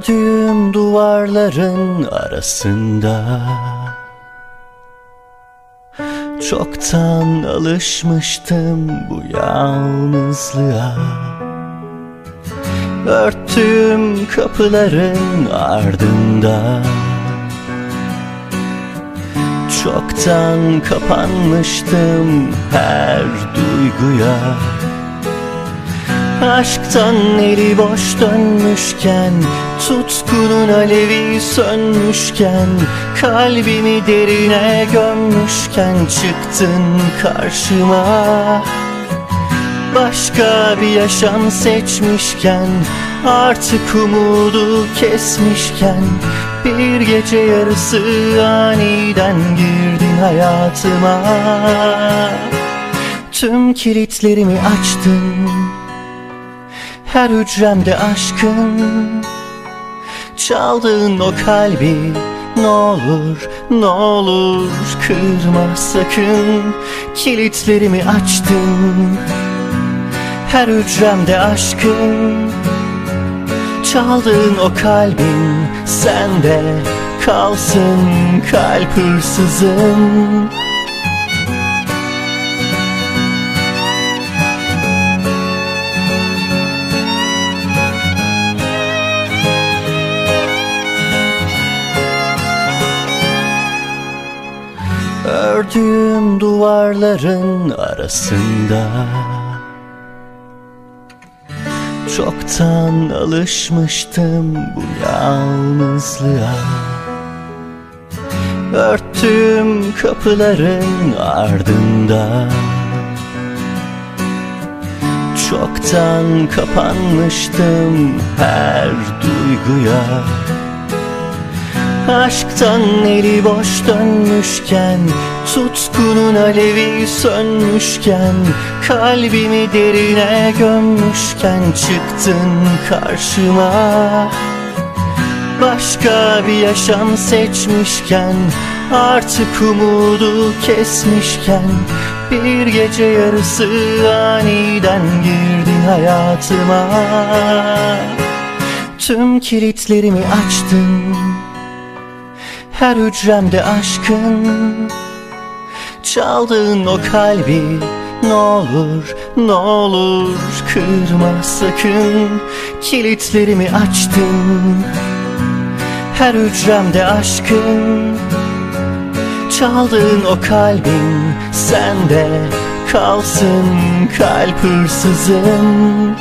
Ördüğüm duvarların arasında Çoktan alışmıştım bu yalnızlığa. Örttüğüm kapıların ardında Çoktan kapanmıştım her duyguya Aşktan eli boş dönmüşken Tutkunun alevi sönmüşken Kalbimi derine gömmüşken Çıktın karşıma. Başka bir yaşam seçmişken Artık umudu kesmişken Bir gece yarısı aniden girdin hayatıma. Tüm kilitlerimi açtın her hücremde aşkın. Çaldığın o kalbi ne olur ne olur kırma sakın. Kilitlerimi açtın. Her hücremde aşkın. Çaldığın o kalbin sende kalsın kalp hırsızım Ördüğüm duvarların arasında. Çoktan alışmıştım bu yalnızlığa. Örttüğüm kapıların ardında. Çoktan kapanmıştım her duyguya Aşktan eli boş dönmüşken Tutkunun alevi sönmüşken Kalbimi derine gömmüşken Çıktın karşıma. Başka bir yaşam seçmişken Artık umudu kesmişken Bir gece yarısı aniden girdin hayatıma. Tüm kilitlerimi açtın her hücremde aşkın. Çaldığın o kalbi ne olur ne olur kırma sakın. Kilitlerimi açtın. Her hücremde aşkın. Çaldığın o kalbin sende kalsın kalp hırsızım